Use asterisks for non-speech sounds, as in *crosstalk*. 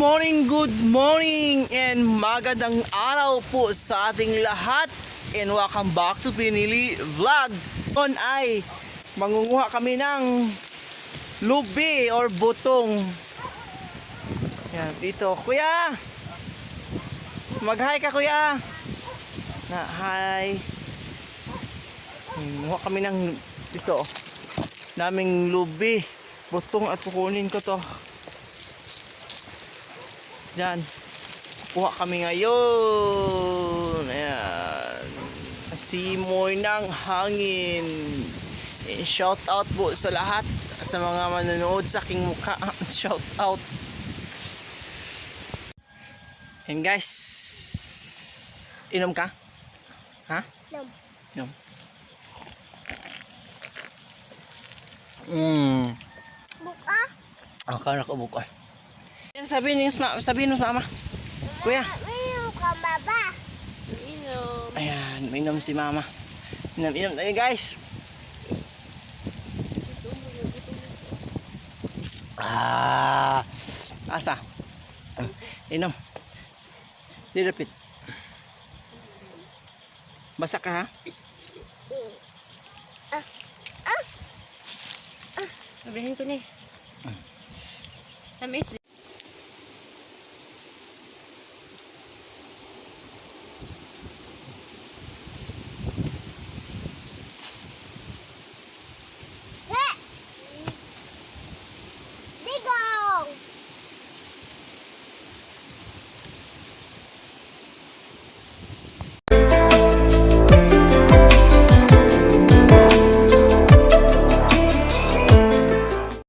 morning, good morning, and magandang araw po sa ating lahat. And welcome back to Pinili Vlog. Noon ay mangunguha kami ng lubi or butong. Yan, dito. Kuya! Mag-hi ka, kuya! Na, hi. Mangunguha kami ng dito. Naming lubi. Butong at kukunin ko to. Diyan. Kuha kami ngayon. Ayan. Simoy ng hangin. Eh, shout out po sa lahat sa mga manonood sa aking mukha. *laughs* shout out. And guys, inom ka? Ha? Inom. Inom. Mm. Buka? Akala ko buka. Yan sabi ni sabi mo sa mama. Kuya. Mayroon ka baba. Ayan, minom si mama. Inom, inom tayo guys. Ah, asa? Inom. Dilapit. Basa ka ha? Sabihin ko ni. Tamis